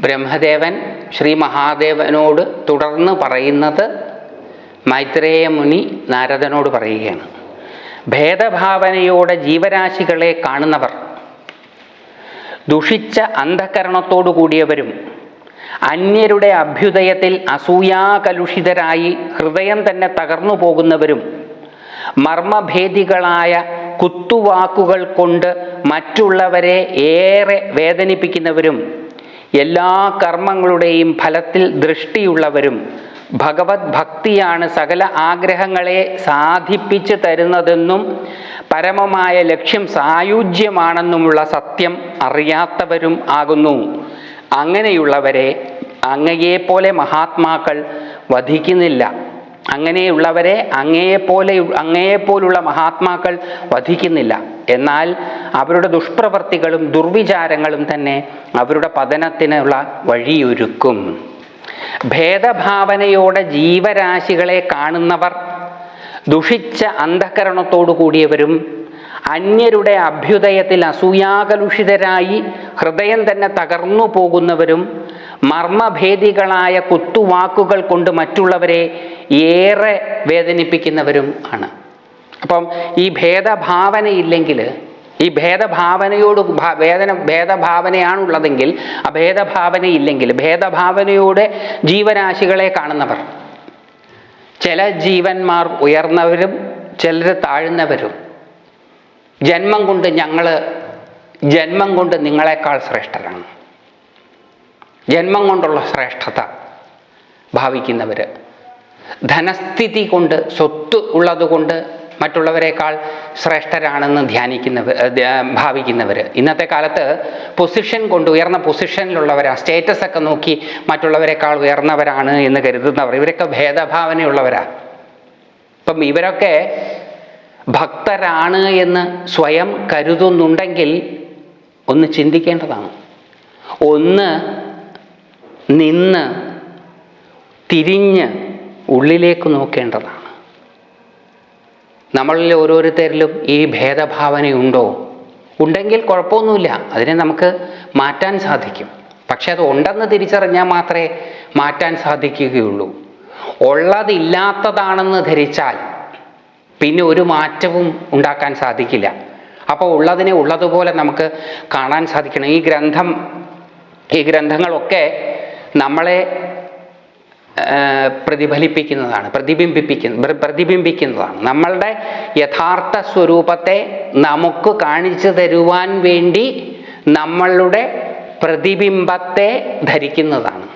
ബ്രഹ്മദേവൻ ശ്രീ മഹാദേവനോട് തുടർന്ന് പറയുന്നത് മൈത്രേയ മുനി നാരദനോട് പറയുകയാണ്. ഭേദഭാവനയോടെ ജീവരാശികളെ കാണുന്നവർ ദുഷിച്ച അന്ധകരണത്തോടു കൂടിയവരും അന്യരുടെ അഭ്യുദയത്തിൽ അസൂയാകലുഷിതരായി ഹൃദയം തന്നെ തകർന്നു പോകുന്നവരും മർമ്മഭേദികളായ കുത്തുവാക്കുകൾ കൊണ്ട് മറ്റുള്ളവരെ ഏറെ വേദനിപ്പിക്കുന്നവരും എല്ലാ കർമ്മങ്ങളുടെയും ഫലത്തിൽ ദൃഷ്ടിയുള്ളവരും ഭഗവത് ഭക്തിയാണ് സകല ആഗ്രഹങ്ങളെ സാധിപ്പിച്ച് തരുന്നതെന്നും പരമമായ ലക്ഷ്യം സായുജ്യമാണെന്നുമുള്ള സത്യം അറിയാത്തവരും ആകുന്നു. അങ്ങനെയുള്ളവരെ അങ്ങയെപ്പോലെ മഹാത്മാക്കൾ വധിക്കുന്നില്ല. അങ്ങനെയുള്ളവരെ അങ്ങയെപ്പോലെ അങ്ങയെപ്പോലുള്ള മഹാത്മാക്കൾ വധിക്കുന്നില്ല. എന്നാൽ അവരുടെ ദുഷ്പ്രവർത്തികളും ദുർവിചാരങ്ങളും തന്നെ അവരുടെ പതനത്തിനുള്ള വഴിയൊരുക്കും. ഭേദഭാവനയോടെ ജീവരാശികളെ കാണുന്നവർ ദുഷിച്ച അന്ധകരണത്തോടു കൂടിയവരും അന്യരുടെ അഭ്യുദയത്തിൽ അസൂയാകലുഷിതരായി ഹൃദയം തന്നെ തകർന്നു പോകുന്നവരും മർമ്മഭേദികളായ കുത്തുവാക്കുകൾ കൊണ്ട് മറ്റുള്ളവരെ ഏറെ വേദനിപ്പിക്കുന്നവരും ആണ്. അപ്പം ഈ ഭേദഭാവനയില്ലെങ്കിൽ ഈ ഭേദഭാവനയോട് വേദന ഭേദഭാവനയാണുള്ളതെങ്കിൽ ആ ഭേദഭാവനയില്ലെങ്കിൽ ഭേദഭാവനയോടെ ജീവരാശികളെ കാണുന്നവർ ചില ജീവന്മാർ ഉയർന്നവരും ചിലർ താഴ്ന്നവരും ജന്മം കൊണ്ട് ഞങ്ങൾ ജന്മം കൊണ്ട് നിങ്ങളെക്കാൾ ശ്രേഷ്ഠരാണ്. ജന്മം കൊണ്ടുള്ള ശ്രേഷ്ഠത ഭാവിക്കുന്നവർ ധനസ്ഥിതി കൊണ്ട് സ്വത്ത് ഉള്ളതുകൊണ്ട് മറ്റുള്ളവരെക്കാൾ ശ്രേഷ്ഠരാണെന്ന് ധ്യാനിക്കുന്നവർ ഭാവിക്കുന്നവർ ഇന്നത്തെ കാലത്ത് പൊസിഷൻ കൊണ്ട് ഉയർന്ന പൊസിഷനിലുള്ളവരാണ് സ്റ്റേറ്റസ് ഒക്കെ നോക്കി മറ്റുള്ളവരെക്കാൾ ഉയർന്നവരാണ് എന്ന് കരുതുന്നവർ. ഇവരൊക്കെ ഭേദഭാവനയുള്ളവരാണ് ഇപ്പം ഇവരൊക്കെ ഭക്തരാണ് എന്ന് സ്വയം കരുതുന്നുണ്ടെങ്കിൽ ഒന്ന് ചിന്തിക്കേണ്ടതാണ്. ഒന്ന് നിന്ന് തിരിഞ്ഞ് ഉള്ളിലേക്ക് നോക്കേണ്ടതാണ്. നമ്മളിൽ ഓരോരുത്തരിലും ഈ ഭേദഭാവനയുണ്ടോ? ഉണ്ടെങ്കിൽ കുഴപ്പമൊന്നുമില്ല. അതിനെ നമുക്ക് മാറ്റാൻ സാധിക്കും. പക്ഷെ അത് ഉണ്ടെന്ന് തിരിച്ചറിഞ്ഞാൽ മാത്രമേ മാറ്റാൻ സാധിക്കുകയുള്ളൂ. ഉള്ളതില്ലാത്തതാണെന്ന് ധരിച്ചാൽ പിന്നെ ഒരു മാറ്റവും ഉണ്ടാക്കാൻ സാധിക്കില്ല. അപ്പോൾ ഉള്ളതിനെ ഉള്ളതുപോലെ നമുക്ക് കാണാൻ സാധിക്കണം. ഈ ഗ്രന്ഥം ഈ ഗ്രന്ഥങ്ങളൊക്കെ നമ്മളെ പ്രതിഫലിപ്പിക്കുന്നതാണ് പ്രതിബിംബിപ്പിക്കുന്ന പ്ര- പ്രതിബിംബിക്കുന്നതാണ്. നമ്മളുടെ യഥാർത്ഥ സ്വരൂപത്തെ നമുക്ക് കാണിച്ചു തരുവാൻ വേണ്ടി നമ്മളുടെ പ്രതിബിംബത്തെ ധരിക്കുന്നതാണ്.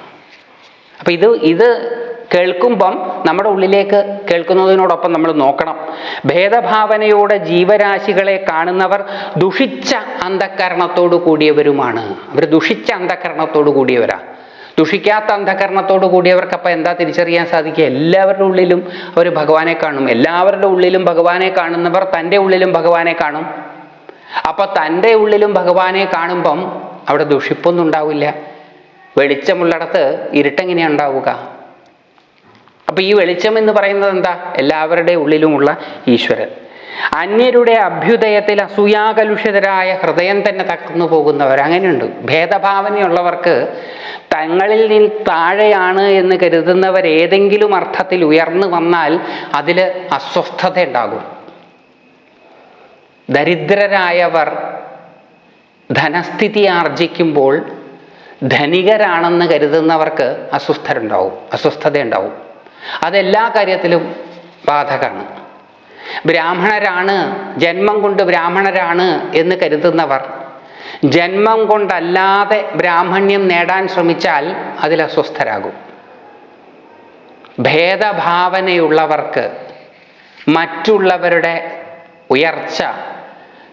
അപ്പം ഇത് ഇത് കേൾക്കുമ്പം നമ്മുടെ ഉള്ളിലേക്ക് കേൾക്കുന്നതിനോടൊപ്പം നമ്മൾ നോക്കണം. ഭേദഭാവനയോടെ ജീവരാശികളെ കാണുന്നവർ ദുഷിച്ച അന്ധകരണത്തോടു കൂടിയവരുമാണ്. അവർ ദുഷിച്ച അന്ധകരണത്തോടു കൂടിയവരാ. ദുഷിക്കാത്ത അന്ധകരണത്തോടു കൂടിയവർക്ക് അപ്പം എന്താ തിരിച്ചറിയാൻ സാധിക്കുക? എല്ലാവരുടെ ഉള്ളിലും അവർ ഭഗവാനെ കാണും. എല്ലാവരുടെ ഉള്ളിലും ഭഗവാനെ കാണുന്നവർ തന്റെ ഉള്ളിലും ഭഗവാനെ കാണും. അപ്പൊ തന്റെ ഉള്ളിലും ഭഗവാനെ കാണുമ്പം അവിടെ ദുഷിപ്പൊന്നും ഉണ്ടാവില്ല. വെളിച്ചമുള്ളിടത്ത് ഇരുട്ടെങ്ങനെയാണ് ഉണ്ടാവുക? അപ്പൊ ഈ വെളിച്ചം എന്ന് പറയുന്നത് എന്താ? എല്ലാവരുടെ ഉള്ളിലുമുള്ള ഈശ്വരൻ. അന്യരുടെ അഭ്യുദയത്തിൽ അസൂയാകലുഷിതരായ ഹൃദയം തന്നെ തകർന്നു പോകുന്നവർ. അങ്ങനെയുണ്ട്. ഭേദഭാവനയുള്ളവർക്ക് തങ്ങളിൽ നിന്ന് താഴെയാണ് എന്ന് കരുതുന്നവർ ഏതെങ്കിലും അർത്ഥത്തിൽ ഉയർന്നു വന്നാൽ അതിൽ അസ്വസ്ഥത ഉണ്ടാകും ദരിദ്രരായവർ ധനസ്ഥിതി ആർജിക്കുമ്പോൾ ധനികരാണെന്ന് കരുതുന്നവർക്ക് അസ്വസ്ഥരുണ്ടാവും അസ്വസ്ഥത ഉണ്ടാവും അതെല്ലാ കാര്യത്തിലും ബാധകമാണ്. ബ്രാഹ്മണരാണ് ജന്മം കൊണ്ട് ബ്രാഹ്മണരാണ് എന്ന് കരുതുന്നവർ. ജന്മം കൊണ്ടല്ലാതെ ബ്രാഹ്മണ്യം നേടാൻ ശ്രമിച്ചാൽ അതിൽ അസ്വസ്ഥരാകും. ഭേദഭാവനയുള്ളവർക്ക് മറ്റുള്ളവരുടെ ഉയർച്ച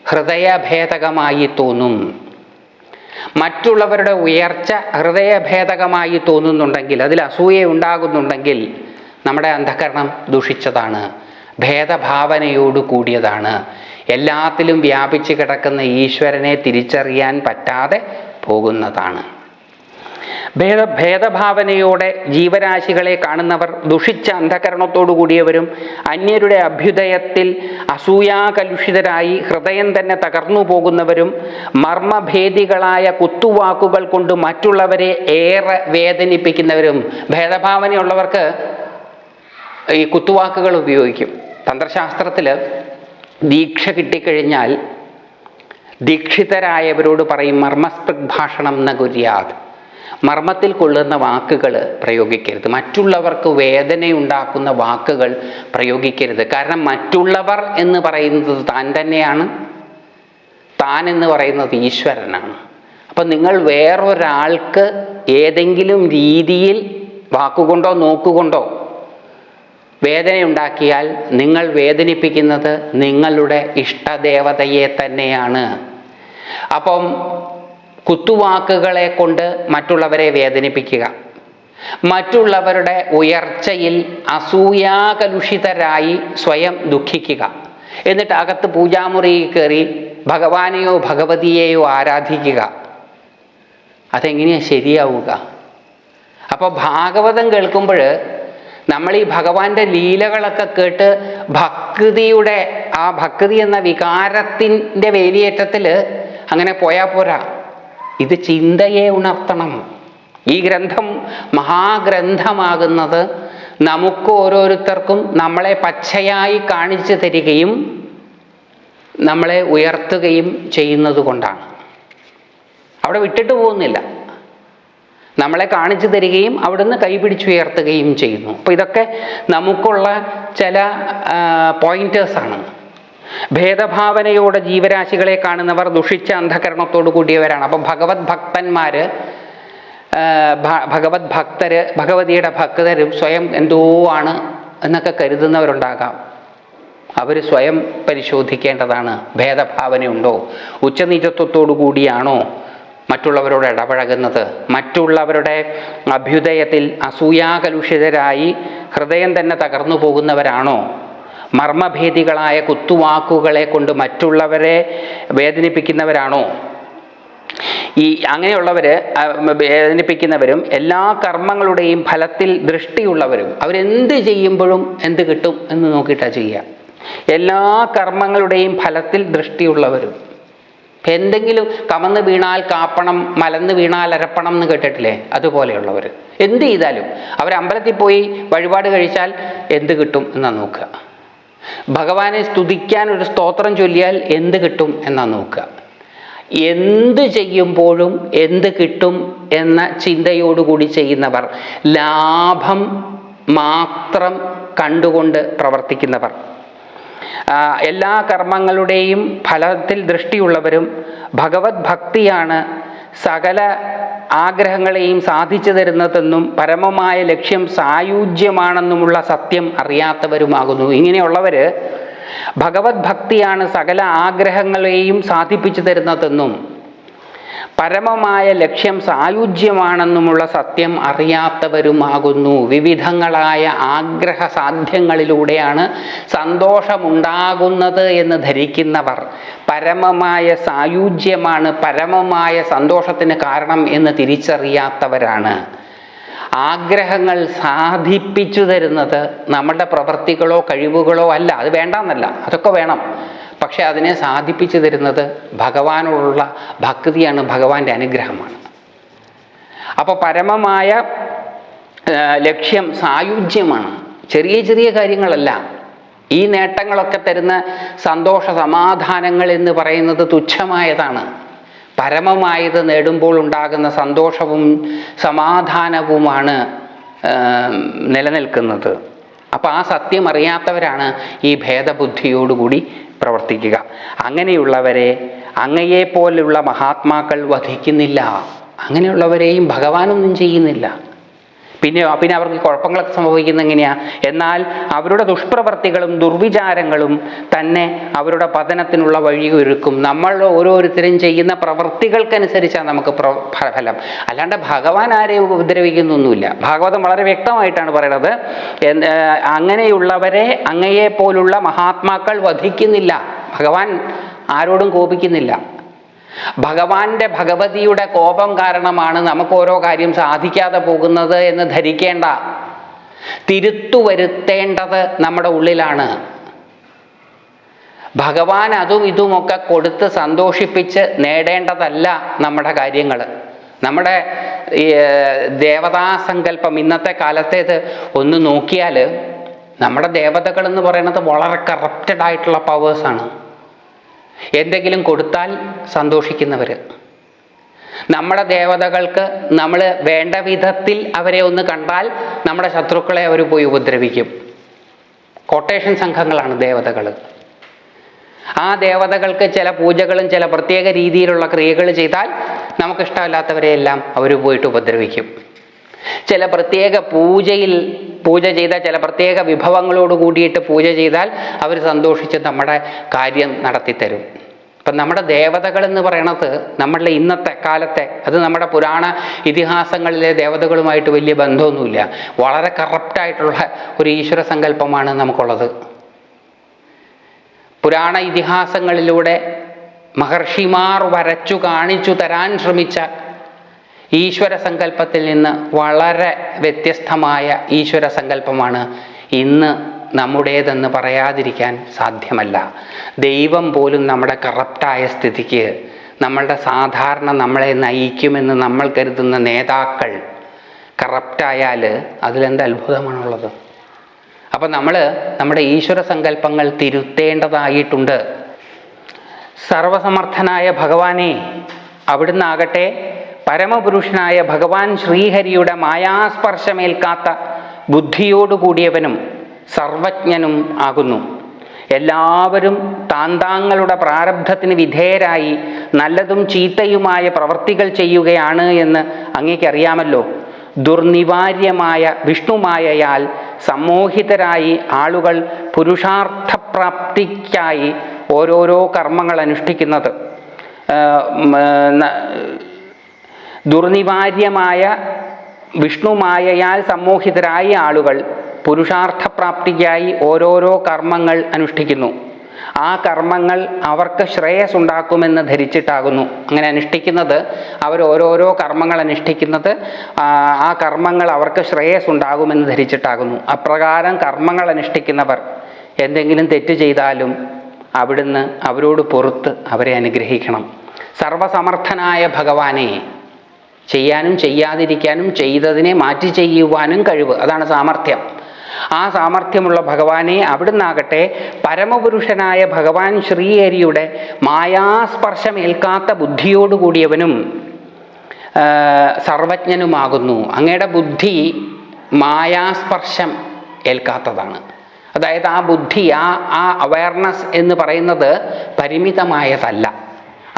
ഹൃദയഭേദകമായി തോന്നും. മറ്റുള്ളവരുടെ ഉയർച്ച ഹൃദയഭേദകമായി തോന്നുന്നുണ്ടെങ്കിൽ അതിൽ അസൂയ ഉണ്ടാകുന്നുണ്ടെങ്കിൽ നമ്മുടെ അന്ധകരണം ദുഷിച്ചതാണ്. ഭേദഭാവനയോട് കൂടിയതാണ്. എല്ലാത്തിലും വ്യാപിച്ചു കിടക്കുന്ന ഈശ്വരനെ തിരിച്ചറിയാൻ പറ്റാതെ പോകുന്നതാണ്. ഭേദ ഭേദഭാവനയോടെ ജീവരാശികളെ കാണുന്നവർ ദുഷിച്ച അന്ധകരണത്തോടു കൂടിയവരും അന്യരുടെ അഭ്യുദയത്തിൽ അസൂയാകലുഷിതരായി ഹൃദയം തന്നെ തകർന്നു പോകുന്നവരും മർമ്മഭേദികളായ കുത്തുവാക്കുകൾ കൊണ്ട് മറ്റുള്ളവരെ ഏറെ വേദനിപ്പിക്കുന്നവരും ഭേദഭാവനയുള്ളവർക്ക് ഈ കുത്തുവാക്കുകൾ ഉപയോഗിക്കും. തന്ത്രശാസ്ത്രത്തിൽ ദീക്ഷ കിട്ടിക്കഴിഞ്ഞാൽ ദീക്ഷിതരായവരോട് പറയും മർമ്മസ്പൃക് ഭാഷണം ന മർമ്മത്തിൽ കൊള്ളുന്ന വാക്കുകൾ പ്രയോഗിക്കരുത്. മറ്റുള്ളവർക്ക് വേദനയുണ്ടാക്കുന്ന വാക്കുകൾ പ്രയോഗിക്കരുത്. കാരണം മറ്റുള്ളവർ എന്ന് പറയുന്നത് താൻ തന്നെയാണ്. താൻ എന്ന് പറയുന്നത് ഈശ്വരനാണ്. അപ്പം നിങ്ങൾ വേറൊരാൾക്ക് ഏതെങ്കിലും രീതിയിൽ വാക്കുകൊണ്ടോ നോക്കുകൊണ്ടോ വേദനയുണ്ടാക്കിയാൽ നിങ്ങൾ വേദനിപ്പിക്കുന്നത് നിങ്ങളുടെ ഇഷ്ടദേവതയെ തന്നെയാണ്. അപ്പം കുത്തുവാക്കുകളെ കൊണ്ട് മറ്റുള്ളവരെ വേദനിപ്പിക്കുക. മറ്റുള്ളവരുടെ ഉയർച്ചയിൽ അസൂയാകലുഷിതരായി സ്വയം ദുഃഖിക്കുക. എന്നിട്ട് അകത്ത് പൂജാമുറിയിൽ കയറി ഭഗവാനെയോ ഭഗവതിയെയോ ആരാധിക്കുക. അതെങ്ങനെയാണ് ശരിയാവുക? അപ്പോൾ ഭാഗവതം കേൾക്കുമ്പോൾ നമ്മൾ ഈ ഭഗവാന്റെ ലീലകളൊക്കെ കേട്ട് ഭക്തിയുടെ ആ ഭക്തി എന്ന വികാരത്തിന്റെ വേലിയേറ്റത്തിൽ അങ്ങനെ പോയാൽ പോരാ. ഇത് ചിന്തയെ ഉണർത്തണം. ഈ ഗ്രന്ഥം മഹാഗ്രന്ഥമാകുന്നത് നമുക്ക് ഓരോരുത്തർക്കും നമ്മളെ പച്ചയായി കാണിച്ചു തരികയും നമ്മളെ ഉയർത്തുകയും ചെയ്യുന്നത് കൊണ്ടാണ്. അവിടെ വിട്ടിട്ട് പോകുന്നില്ല. നമ്മളെ കാണിച്ചു തരികയും അവിടുന്ന് കൈപിടിച്ചുയർത്തുകയും ചെയ്യുന്നു. അപ്പോൾ ഇതൊക്കെ നമുക്കുള്ള ചില പോയിന്റേഴ്സാണ് ഭേദഭാവനയോടെ ജീവരാശികളെ കാണുന്നവർ ദുഷിച്ച അന്ധകരണത്തോടു കൂടിയവരാണ്. അപ്പം ഭഗവത് ഭക്തന്മാർ ഭഗവത് ഭക്തര് ഭഗവതിയുടെ ഭക്തരും സ്വയം എന്തോ ആണ് എന്നൊക്കെ കരുതുന്നവരുണ്ടാകാം. അവർ സ്വയം പരിശോധിക്കേണ്ടതാണ്. ഭേദഭാവനയുണ്ടോ? ഉച്ചനീചത്വത്തോടു കൂടിയാണോ? മറ്റുള്ളവരോട് ഇടപഴകുന്നത്. മറ്റുള്ളവരുടെ അഭ്യുദയത്തിൽ അസൂയാകലുഷിതരായി ഹൃദയം തന്നെ തകർന്നു പോകുന്നവരാണോ? മർമ്മഭേദികളായ കുത്തുവാക്കുകളെ കൊണ്ട് മറ്റുള്ളവരെ വേദനിപ്പിക്കുന്നവരാണോ? ഈ അങ്ങനെയുള്ളവർ വേദനിപ്പിക്കുന്നവരും എല്ലാ കർമ്മങ്ങളുടെയും ഫലത്തിൽ ദൃഷ്ടിയുള്ളവരും അവരെന്ത് ചെയ്യുമ്പോഴും എന്ത് കിട്ടും എന്ന് നോക്കിയിട്ടാണ് ചെയ്യുക. എല്ലാ കർമ്മങ്ങളുടെയും ഫലത്തിൽ ദൃഷ്ടിയുള്ളവരും. എന്തെങ്കിലും കമന്ന് വീണാൽ കാപ്പണം മലന്ന് വീണാൽ അരപ്പണം എന്ന് കേട്ടിട്ടില്ലേ? അതുപോലെയുള്ളവർ എന്ത് ചെയ്താലും അവർ അമ്പലത്തിൽ പോയി വഴിപാട് കഴിച്ചാൽ എന്ത് കിട്ടും എന്നാണ് നോക്കുക. ഭഗവാനെ സ്തുതിക്കാൻ ഒരു സ്തോത്രം ചൊല്ലിയാൽ എന്ത് കിട്ടും എന്നാണ് നോക്കുക. എന്ത് ചെയ്യുമ്പോഴും എന്ത് കിട്ടും എന്ന ചിന്തയോടുകൂടി ചെയ്യുന്നവർ ലാഭം മാത്രം കണ്ടുകൊണ്ട് പ്രവർത്തിക്കുന്നവർ. എല്ലാ കർമ്മങ്ങളുടെയും ഫലത്തിൽ ദൃഷ്ടിയുള്ളവരും ഭഗവത് ഭക്തിയാണ് സകല ആഗ്രഹങ്ങളെയും സാധിച്ചു തരുന്നതെന്നും പരമമായ ലക്ഷ്യം സായുജ്യമാണെന്നുമുള്ള സത്യം അറിയാത്തവരുമാകുന്നു. ഇങ്ങനെയുള്ളവർ ഭഗവത് ഭക്തിയാണ് സകല ആഗ്രഹങ്ങളെയും സാധിപ്പിച്ചു തരുന്നതെന്നും പരമമായ ലക്ഷ്യം സായുജ്യമാണെന്നുമുള്ള സത്യം അറിയാത്തവരുമാകുന്നു. വിവിധങ്ങളായ ആഗ്രഹ സാധ്യങ്ങളിലൂടെയാണ് സന്തോഷമുണ്ടാകുന്നത് എന്ന് ധരിക്കുന്നവർ പരമമായ സായുജ്യമാണ് പരമമായ സന്തോഷത്തിന് കാരണം എന്ന് തിരിച്ചറിയാത്തവരാണ്. ആഗ്രഹങ്ങൾ സാധിപ്പിച്ചു തരുന്നത് നമ്മുടെ പ്രവൃത്തികളോ കഴിവുകളോ അല്ല. അത് വേണ്ടെന്നല്ല. അതൊക്കെ വേണം. പക്ഷെ അതിനെ സാധിപ്പിച്ചു തരുന്നത് ഭഗവാനോടുള്ള ഭക്തിയാണ് ഭഗവാന്റെ അനുഗ്രഹമാണ്. അപ്പോൾ പരമമായ ലക്ഷ്യം സായുജ്യമാണ്. ചെറിയ ചെറിയ കാര്യങ്ങളല്ല. ഈ നേട്ടങ്ങളൊക്കെ തരുന്ന സന്തോഷ സമാധാനങ്ങൾ എന്ന് പറയുന്നത് തുച്ഛമായതാണ്. പരമമായത് നേടുമ്പോൾ ഉണ്ടാകുന്ന സന്തോഷവും സമാധാനവുമാണ് നിലനിൽക്കുന്നത്. അപ്പോൾ ആ സത്യം അറിയാത്തവരാണ് ഈ ഭേദബുദ്ധിയോടുകൂടി പ്രവർത്തിക്കുക. അങ്ങനെയുള്ളവരെ അങ്ങയെപ്പോലുള്ള മഹാത്മാക്കൾ വധിക്കുന്നില്ല. അങ്ങനെയുള്ളവരെയും ഭഗവാനൊന്നും ചെയ്യുന്നില്ല. പിന്നെ പിന്നെ അവർക്ക് കുഴപ്പങ്ങളൊക്കെ സംഭവിക്കുന്നത് എങ്ങനെയാ? എന്നാൽ അവരുടെ ദുഷ്പ്രവർത്തികളും ദുർവിചാരങ്ങളും തന്നെ അവരുടെ പതനത്തിനുള്ള വഴി ഒരുക്കും നമ്മൾ ഓരോരുത്തരും ചെയ്യുന്ന പ്രവൃത്തികൾക്കനുസരിച്ചാണ് നമുക്ക് ഫലം അല്ലാണ്ട് ഭഗവാൻ ആരെയും ഉപദ്രവിക്കുന്നൊന്നുമില്ല. ഭാഗവതം വളരെ വ്യക്തമായിട്ടാണ് പറയുന്നത് അങ്ങനെയുള്ളവരെ അങ്ങയെ പോലുള്ള മഹാത്മാക്കൾ വധിക്കുന്നില്ല. ഭഗവാൻ ആരോടും കോപിക്കുന്നില്ല. ഭഗവാന്റെ ഭഗവതിയുടെ കോപം കാരണമാണ് നമുക്ക് ഓരോ കാര്യം സാധിക്കാതെ പോകുന്നത് എന്ന് ധരിക്കേണ്ട. തിരുത്തു വരുത്തേണ്ടത് നമ്മുടെ ഉള്ളിലാണ്. ഭഗവാൻ അതും ഇതുമൊക്കെ കൊടുത്ത് സന്തോഷിപ്പിച്ച് നേടേണ്ടതല്ല നമ്മുടെ കാര്യങ്ങൾ. നമ്മുടെ ഈ ദേവതാസങ്കല്പം ഇന്നത്തെ കാലത്തേത് ഒന്ന് നോക്കിയാൽ നമ്മുടെ ദേവതകൾ എന്ന് പറയുന്നത് വളരെ കറപ്റ്റഡ് ആയിട്ടുള്ള പവേഴ്സാണ് എന്തെങ്കിലും കൊടുത്താൽ സന്തോഷിക്കുന്നവർ. നമ്മുടെ ദേവതകൾക്ക് നമ്മൾ വേണ്ട വിധത്തിൽ അവരെ ഒന്ന് കണ്ടാൽ നമ്മുടെ ശത്രുക്കളെ അവർ പോയി ഉപദ്രവിക്കും. കൊട്ടേഷൻ സംഘങ്ങളാണ് ദേവതകൾ ആ ദേവതകൾക്ക് ചില പൂജകളും ചില പ്രത്യേക രീതിയിലുള്ള ക്രിയകൾ ചെയ്താൽ നമുക്കിഷ്ടമല്ലാത്തവരെയെല്ലാം അവർ പോയിട്ട് ഉപദ്രവിക്കും. ചില പ്രത്യേക പൂജയിൽ പൂജ ചെയ്താൽ ചില പ്രത്യേക വിഭവങ്ങളോട് കൂടിയിട്ട് പൂജ ചെയ്താൽ അവർ സന്തോഷിച്ച് നമ്മുടെ കാര്യം നടത്തിത്തരും. അപ്പം നമ്മുടെ ദേവതകൾ എന്ന് പറയണത് നമ്മളുടെ ഇന്നത്തെ കാലത്തെ അത് നമ്മുടെ പുരാണ ഇതിഹാസങ്ങളിലെ ദേവതകളുമായിട്ട് വലിയ ബന്ധമൊന്നുമില്ല. വളരെ കറപ്റ്റായിട്ടുള്ള ഒരു ഈശ്വര സങ്കല്പമാണ് നമുക്കുള്ളത്. പുരാണ ഇതിഹാസങ്ങളിലൂടെ മഹർഷിമാർ വരച്ചു കാണിച്ചു തരാൻ ശ്രമിച്ച ഈശ്വര സങ്കല്പത്തിൽ നിന്ന് വളരെ വ്യത്യസ്തമായ ഈശ്വര സങ്കല്പമാണ് ഇന്ന് നമ്മുടേതെന്ന് പറയാതിരിക്കാൻ സാധ്യമല്ല. ദൈവം പോലും നമ്മുടെ കറപ്റ്റായ സ്ഥിതിക്ക് നമ്മളുടെ സാധാരണ നമ്മളെ നയിക്കുമെന്ന് നമ്മൾ കരുതുന്ന നേതാക്കൾ കറപ്റ്റായാൽ അതിലെന്ത് അത്ഭുതമാണുള്ളത്? അപ്പം നമ്മൾ നമ്മുടെ ഈശ്വര സങ്കല്പങ്ങൾ തിരുത്തേണ്ടതായിട്ടുണ്ട്. സർവസമർത്ഥനായ ഭഗവാനെ അവിടുന്നാകട്ടെ പരമപുരുഷനായ ഭഗവാൻ ശ്രീഹരിയുടെ മായാസ്പർശമേൽക്കാത്ത ബുദ്ധിയോടുകൂടിയവനും സർവജ്ഞനും ആകുന്നു. എല്ലാവരും താന്താങ്ങളുടെ പ്രാരബ്ധത്തിന് വിധേയരായി നല്ലതും ചീത്തയുമായ പ്രവർത്തികൾ ചെയ്യുകയാണ് എന്ന് അങ്ങേക്കറിയാമല്ലോ. ദുർനിവാര്യമായ വിഷ്ണുമായയാൽ സമ്മോഹിതരായി ആളുകൾ പുരുഷാർത്ഥപ്രാപ്തിക്കായി ഓരോരോ കർമ്മങ്ങൾ അനുഷ്ഠിക്കുന്നത്. ദുർനിവാര്യമായ വിഷ്ണുമായയാൽ സമ്മോഹിതരായ ആളുകൾ പുരുഷാർത്ഥപ്രാപ്തിക്കായി ഓരോരോ കർമ്മങ്ങൾ അനുഷ്ഠിക്കുന്നു. ആ കർമ്മങ്ങൾ അവർക്ക് ശ്രേയസ് ഉണ്ടാക്കുമെന്ന് ധരിച്ചിട്ടാകുന്നു. അങ്ങനെ അനുഷ്ഠിക്കുന്നത് അവർ ഓരോരോ കർമ്മങ്ങൾ അനുഷ്ഠിക്കുന്നത് ആ, കർമ്മങ്ങൾ അവർക്ക് ശ്രേയസ് ഉണ്ടാകുമെന്ന് ധരിച്ചിട്ടാകുന്നു. അപ്രകാരം കർമ്മങ്ങൾ അനുഷ്ഠിക്കുന്നവർ എന്തെങ്കിലും തെറ്റ് ചെയ്താലും അവിടുന്ന് അവരോട് പുറത്ത് അവരെ അനുഗ്രഹിക്കണം. സർവസമർത്ഥനായ ഭഗവാനെ ചെയ്യാനും ചെയ്യാതിരിക്കാനും ചെയ്തതിനെ മാറ്റി ചെയ്യുവാനും കഴിവ്. അതാണ് സാമർഥ്യം. ആ സാമർഥ്യമുള്ള ഭഗവാനെ അവിടുന്നാകട്ടെ പരമപുരുഷനായ ഭഗവാൻ ശ്രീഹരിയുടെ മായാസ്പർശമേൽക്കാത്ത ബുദ്ധിയോടുകൂടിയവനും സർവജ്ഞനുമാകുന്നു. അങ്ങയുടെ ബുദ്ധി മായാസ്പർശം ഏൽക്കാത്തതാണ്. അതായത് ആ ബുദ്ധി ആ ആ അവയർനെസ് എന്ന് പറയുന്നത് പരിമിതമായതല്ല.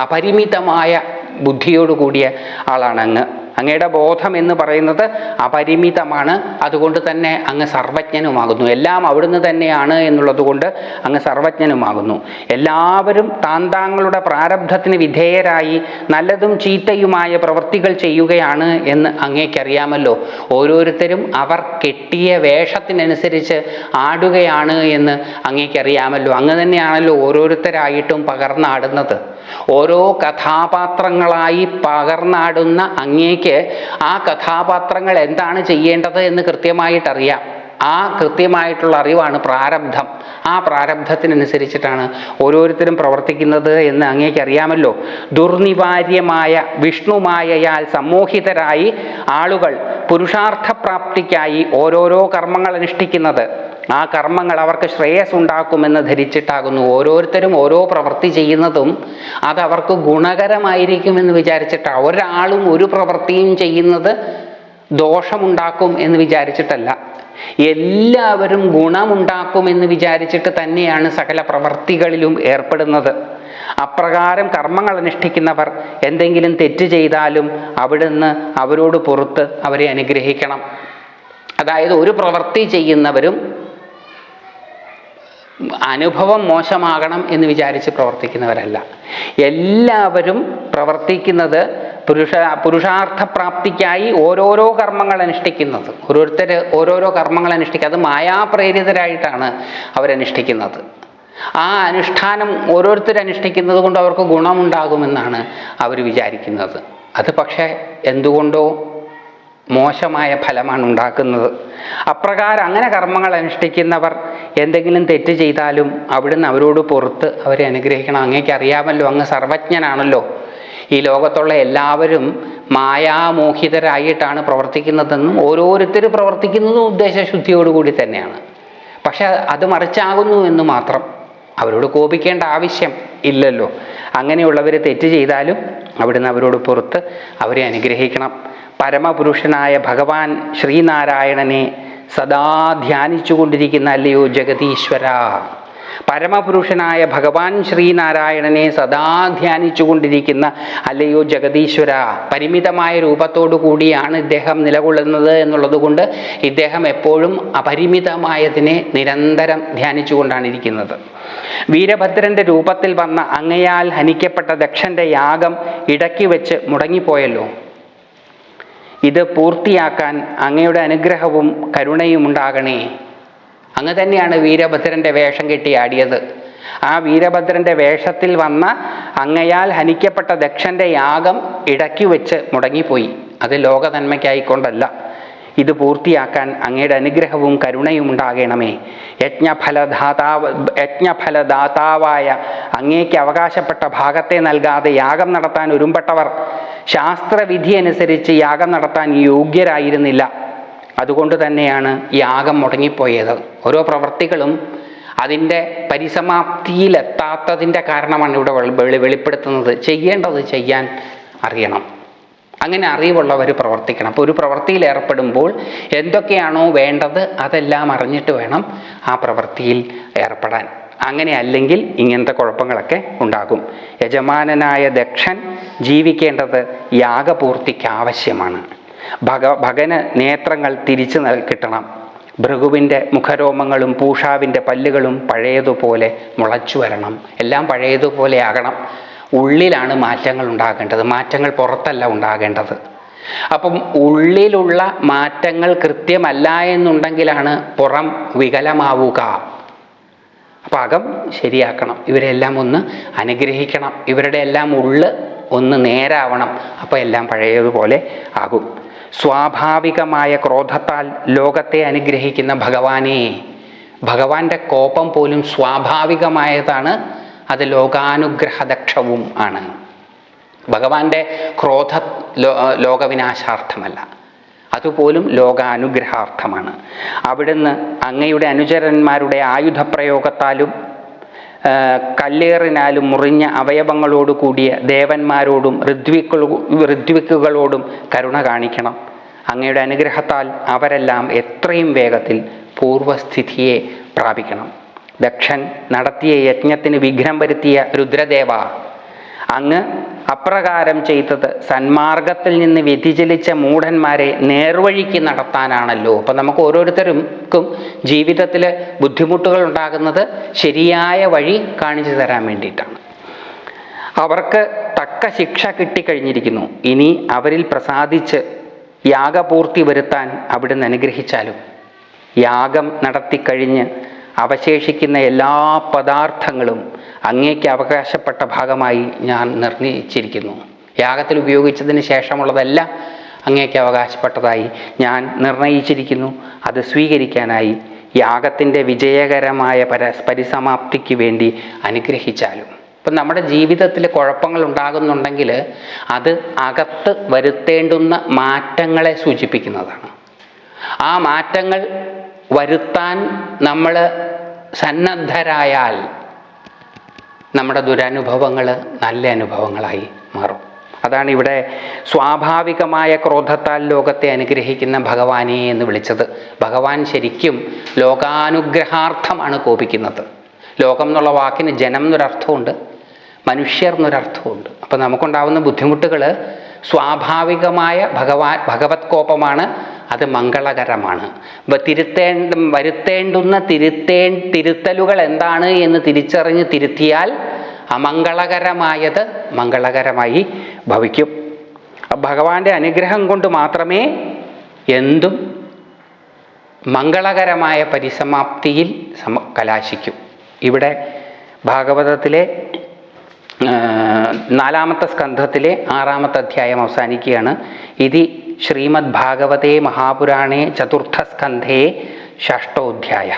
അപരിമിതമായ ബുദ്ധിയോട് കൂടിയ ആളാണ് അങ്ങ്. അങ്ങയുടെ ബോധം എന്ന് പറയുന്നത് അപരിമിതമാണ്. അതുകൊണ്ട് തന്നെ അങ്ങ് സർവജ്ഞനുമാകുന്നു. എല്ലാം അവിടുന്ന് തന്നെയാണ് എന്നുള്ളത് കൊണ്ട് അങ്ങ് സർവജ്ഞനുമാകുന്നു. എല്ലാവരും താന്താങ്ങളുടെ പ്രാരബ്ധത്തിന് വിധേയരായി നല്ലതും ചീത്തയുമായ പ്രവൃത്തികൾ ചെയ്യുകയാണ് എന്ന് അങ്ങേക്കറിയാമല്ലോ. ഓരോരുത്തരും അവർ കെട്ടിയ വേഷത്തിനനുസരിച്ച് ആടുകയാണ് എന്ന് അങ്ങേക്കറിയാമല്ലോ. അങ്ങ് തന്നെയാണല്ലോ ഓരോരുത്തരായിട്ടും പകർന്നാടുന്നത്. ഓരോ കഥാപാത്രങ്ങളായി പകർന്നാടുന്ന അങ്ങേക്ക് ആ കഥാപാത്രങ്ങൾ എന്താണ് ചെയ്യേണ്ടത് എന്ന് കൃത്യമായിട്ടറിയാം. ആ കൃത്യമായിട്ടുള്ള അറിവാണ് പ്രാരബ്ധം. ആ പ്രാരബ്ധത്തിനനുസരിച്ചിട്ടാണ് ഓരോരുത്തരും പ്രവർത്തിക്കുന്നത് എന്ന് അങ്ങേക്ക് അറിയാമല്ലോ ദുർനിവാര്യമായ വിഷ്ണുമായയാൽ സമ്മോഹിതരായി ആളുകൾ പുരുഷാർത്ഥപ്രാപ്തിക്കായി ഓരോരോ കർമ്മങ്ങൾ അനുഷ്ഠിക്കുന്നത്. ആ കർമ്മങ്ങൾ അവർക്ക് ശ്രേയസ് ഉണ്ടാക്കുമെന്ന് ധരിച്ചിട്ടാകുന്നു. ഓരോരുത്തരും ഓരോ പ്രവൃത്തി ചെയ്യുന്നതും അത് അവർക്ക് ഗുണകരമായിരിക്കുമെന്ന് വിചാരിച്ചിട്ടാണ് ഒരാളും ഒരു പ്രവൃത്തിയും ചെയ്യുന്നത് ദോഷമുണ്ടാക്കും എന്ന് വിചാരിച്ചിട്ടല്ല. എല്ലാവരും ഗുണമുണ്ടാക്കുമെന്ന് വിചാരിച്ചിട്ട് തന്നെയാണ് സകല പ്രവർത്തികളിലും ഏർപ്പെടുന്നത്. അപ്രകാരം കർമ്മങ്ങൾ അനുഷ്ഠിക്കുന്നവർ എന്തെങ്കിലും തെറ്റ് ചെയ്താലും അവിടുന്ന് അവരോട് പുറത്ത് അവരെ അനുഗ്രഹിക്കണം. അതായത് ഒരു പ്രവൃത്തി ചെയ്യുന്നവരും അനുഭവം മോശമാകണം എന്ന് വിചാരിച്ച് പ്രവർത്തിക്കുന്നവരല്ല. എല്ലാവരും പ്രവർത്തിക്കുന്നത് പുരുഷ പുരുഷാർത്ഥപ്രാപ്തിക്കായി ഓരോരോ കർമ്മങ്ങൾ അനുഷ്ഠിക്കുന്നത്. ഓരോരുത്തർ ഓരോരോ കർമ്മങ്ങൾ അനുഷ്ഠിക്കുക. അത് മായാപ്രേരിതരായിട്ടാണ് അവരനുഷ്ഠിക്കുന്നത് ആ അനുഷ്ഠാനം ഓരോരുത്തർ അനുഷ്ഠിക്കുന്നത് കൊണ്ട് അവർക്ക് ഗുണമുണ്ടാകുമെന്നാണ് അവർ വിചാരിക്കുന്നത്. അത് പക്ഷേ എന്തുകൊണ്ടോ മോശമായ ഫലമാണ് ഉണ്ടാക്കുന്നത് അപ്രകാരം അങ്ങനെ കർമ്മങ്ങൾ അനുഷ്ഠിക്കുന്നവർ എന്തെങ്കിലും തെറ്റ് ചെയ്താലും അവിടുന്ന് അവരോട് പുറത്ത് അവരെ അനുഗ്രഹിക്കണം. അങ്ങേക്ക് അറിയാമല്ലോ അങ്ങ് സർവജ്ഞനാണല്ലോ. ഈ ലോകത്തുള്ള എല്ലാവരും മായാമോഹിതരായിട്ടാണ് പ്രവർത്തിക്കുന്നതെന്നും ഓരോരുത്തർ പ്രവർത്തിക്കുന്നതും ഉദ്ദേശശുദ്ധിയോടുകൂടി തന്നെയാണ്. പക്ഷെ അത് മറിച്ചാകുന്നു എന്ന് മാത്രം അവരോട് കോപിക്കേണ്ട ആവശ്യം ഇല്ലല്ലോ. അങ്ങനെയുള്ളവർ തെറ്റ് ചെയ്താലും അവിടുന്ന് അവരോട് പുറത്ത് അവരെ അനുഗ്രഹിക്കണം. പരമപുരുഷനായ ഭഗവാൻ ശ്രീനാരായണനെ സദാ ധ്യാനിച്ചുകൊണ്ടിരിക്കുന്ന അല്ലയോ ജഗതീശ്വര പരമപുരുഷനായ ഭഗവാൻ ശ്രീനാരായണനെ സദാ ധ്യാനിച്ചുകൊണ്ടിരിക്കുന്ന അല്ലയോ ജഗതീശ്വര പരിമിതമായ രൂപത്തോടു കൂടിയാണ് ഇദ്ദേഹം നിലകൊള്ളുന്നത് എന്നുള്ളതുകൊണ്ട് ഇദ്ദേഹം എപ്പോഴും അപരിമിതമായതിനെ നിരന്തരം ധ്യാനിച്ചുകൊണ്ടാണ് ഇരിക്കുന്നത്. വീരഭദ്രന്റെ രൂപത്തിൽ വന്ന അങ്ങയാൽ ഹനിക്കപ്പെട്ട ദക്ഷന്റെ യാഗം ഇടയ്ക്ക് വെച്ച് മുടങ്ങിപ്പോയല്ലോ. ഇത് പൂർത്തിയാക്കാൻ അങ്ങയുടെ അനുഗ്രഹവും കരുണയും ഉണ്ടാകണേ. അങ്ങ് തന്നെയാണ് വീരഭദ്രന്റെ വേഷം കെട്ടി ആടിയത്. ആ വീരഭദ്രന്റെ വേഷത്തിൽ വന്ന അങ്ങയാൽ ഹനിക്കപ്പെട്ട ദക്ഷന്റെ യാഗം ഇടയ്ക്ക് വെച്ച് മുടങ്ങിപ്പോയി. അത് ലോക നന്മയ്ക്കായിക്കൊണ്ടല്ല ഇത് പൂർത്തിയാക്കാൻ അങ്ങയുടെ അനുഗ്രഹവും കരുണയും ഉണ്ടാകണമേ. യജ്ഞഫലദാതാവ് യജ്ഞഫലദാതാവായ അങ്ങേക്ക് അവകാശപ്പെട്ട ഭാഗത്തെ നൽകാതെ യാഗം നടത്താൻ ഒരുമ്പെട്ടവർ ശാസ്ത്രവിധി അനുസരിച്ച് യാഗം നടത്താൻ യോഗ്യരായിരുന്നില്ല. അതുകൊണ്ട് തന്നെയാണ് യാഗം മുടങ്ങിപ്പോയത്. ഓരോ പ്രവർത്തികളും അതിന്റെ പരിസമാപ്തിയിലെത്താത്തതിന്റെ കാരണമാണ് ഇവിടെ വെളി- വെളി- വെളിപ്പെടുത്തുന്നത്. ചെയ്യേണ്ടത് ചെയ്യാൻ അറിയണം. അങ്ങനെ അറിവുള്ളവർ പ്രവർത്തിക്കണം. അപ്പോൾ ഒരു പ്രവൃത്തിയിൽ ഏർപ്പെടുമ്പോൾ എന്തൊക്കെയാണോ വേണ്ടത് അതെല്ലാം അറിഞ്ഞിട്ട് വേണം ആ പ്രവൃത്തിയിൽ ഏർപ്പെടാൻ. അങ്ങനെ അല്ലെങ്കിൽ ഇങ്ങനത്തെ കുഴപ്പങ്ങളൊക്കെ ഉണ്ടാകും. യജമാനനായ ദക്ഷൻ ജീവിക്കേണ്ടത് യാഗപൂർത്തിക്ക് ആവശ്യമാണ്. ഭഗ ഭഗന് നേത്രങ്ങൾ തിരിച്ചു നൽ കിട്ടണം. ഭൃഗുവിന്റെ മുഖരോമങ്ങളും പൂഷാവിന്റെ പല്ലുകളും പഴയതുപോലെ മുളച്ചു വരണം. എല്ലാം പഴയതുപോലെ ആകണം. ഉള്ളിലാണ് മാറ്റങ്ങൾ ഉണ്ടാകേണ്ടത്. മാറ്റങ്ങൾ പുറത്തല്ല ഉണ്ടാകേണ്ടത്. അപ്പം ഉള്ളിലുള്ള മാറ്റങ്ങൾ കൃത്യമല്ല എന്നുണ്ടെങ്കിലാണ് പുറം വികലമാവുക. അകം ശരിയാക്കണം. ഇവരെല്ലാം ഒന്ന് അനുഗ്രഹിക്കണം. ഇവരുടെ എല്ലാം ഉള്ള് ഒന്ന് നേരാവണം. അപ്പോൾ എല്ലാം പഴയതുപോലെ ആകും. സ്വാഭാവികമായ ക്രോധത്താൽ ലോകത്തെ അനുഗ്രഹിക്കുന്ന ഭഗവാനെ ഭഗവാന്റെ കോപം പോലും സ്വാഭാവികമായതാണ്. അത് ലോകാനുഗ്രഹദക്ഷവും ആണ്. ഭഗവാന്റെ ക്രോധ ലോകവിനാശാർത്ഥമല്ല. അതുപോലും ലോകാനുഗ്രഹാർത്ഥമാണ്. അവിടുന്ന് അങ്ങയുടെ അനുചരന്മാരുടെ ആയുധപ്രയോഗത്താലും കല്ലേറിനാലും മുറിഞ്ഞ അവയവങ്ങളോട് കൂടിയ ദേവന്മാരോടും ഋദ്വിക്കളോ ഋത്വിക്കുകളോടും കരുണ കാണിക്കണം. അങ്ങയുടെ അനുഗ്രഹത്താൽ അവരെല്ലാം എത്രയും വേഗത്തിൽ പൂർവസ്ഥിതിയെ പ്രാപിക്കണം. ദക്ഷൻ നടത്തിയ യജ്ഞത്തിന് വിഘ്നം വരുത്തിയ രുദ്രദേവ അങ്ങ് അപ്രകാരം ചെയ്തത്. സന്മാർഗത്തിൽ നിന്ന് വ്യതിചലിച്ച മൂഢന്മാരെ നേർവഴിക്ക് നടത്താനാണല്ലോ. അപ്പം നമുക്ക് ഓരോരുത്തർക്കും ജീവിതത്തിൽ ബുദ്ധിമുട്ടുകൾ ഉണ്ടാകുന്നത് ശരിയായ വഴി കാണിച്ചു തരാൻ വേണ്ടിയിട്ടാണ്. അവർക്ക് തക്ക ശിക്ഷ കിട്ടിക്കഴിഞ്ഞിരിക്കുന്നു. ഇനി അവരിൽ പ്രസാദിച്ച് യാഗപൂർത്തി വരുത്താൻ അവിടുന്ന് അനുഗ്രഹിച്ചാലും യാഗം നടത്തിക്കഴിഞ്ഞ് അവശേഷിക്കുന്ന എല്ലാ പദാർത്ഥങ്ങളും അങ്ങേക്ക് അവകാശപ്പെട്ട ഭാഗമായി ഞാൻ നിർണയിച്ചിരിക്കുന്നു. യാഗത്തിൽ ഉപയോഗിച്ചതിന് ശേഷമുള്ളതെല്ലാം അങ്ങേക്ക് അവകാശപ്പെട്ടതായി ഞാൻ നിർണയിച്ചിരിക്കുന്നു. അത് സ്വീകരിക്കാനായി യാഗത്തിന്റെ വിജയകരമായ പര പരിസമാപ്തിക്ക് വേണ്ടി അനുഗ്രഹിച്ചാലും. ഇപ്പം നമ്മുടെ ജീവിതത്തിൽ കുഴപ്പങ്ങൾ ഉണ്ടാകുന്നുണ്ടെങ്കിൽ അത് അകത്ത് വരുത്തേണ്ടുന്ന മാറ്റങ്ങളെ സൂചിപ്പിക്കുന്നതാണ്. ആ മാറ്റങ്ങൾ വരുത്താൻ നമ്മൾ സന്നദ്ധരായാൽ നമ്മുടെ ദുരനുഭവങ്ങൾ നല്ല അനുഭവങ്ങളായി മാറും. അതാണ് ഇവിടെ സ്വാഭാവികമായ ക്രോധത്താൽ ലോകത്തെ അനുഗ്രഹിക്കുന്ന ഭഗവാനെ എന്ന് വിളിച്ചത്. ഭഗവാൻ ശരിക്കും ലോകാനുഗ്രഹാർത്ഥമാണ് കോപിക്കുന്നത്. ലോകം എന്നുള്ള വാക്കിന് ജനം എന്നൊരർത്ഥമുണ്ട് മനുഷ്യർ എന്നൊരർത്ഥമുണ്ട്. അപ്പം നമുക്കുണ്ടാവുന്ന ബുദ്ധിമുട്ടുകൾ സ്വാഭാവികമായ ഭഗവാൻ ഭഗവത് കോപമാണ് അത് മംഗളകരമാണ്. തിരുത്തേണ്ട വരുത്തേണ്ടുന്ന തിരുത്തേ തിരുത്തലുകൾ എന്താണ് എന്ന് തിരിച്ചറിഞ്ഞ് തിരുത്തിയാൽ അമംഗളകരമായത് മംഗളകരമായി ഭവിക്കും. ഭഗവാന്റെ അനുഗ്രഹം കൊണ്ട് മാത്രമേ എന്തും മംഗളകരമായ പരിസമാപ്തിയിൽ സമ കലാശിക്കും. ഇവിടെ ഭാഗവതത്തിലെ നാലാമത്തെ സ്കന്ധത്തിലെ ആറാമത്തെ അധ്യായം അവസാനിക്കുകയാണ്. ഇതി श्रीमद्भागवते महापुराणे चतुर्थस्कंधे षष्ठोध्याय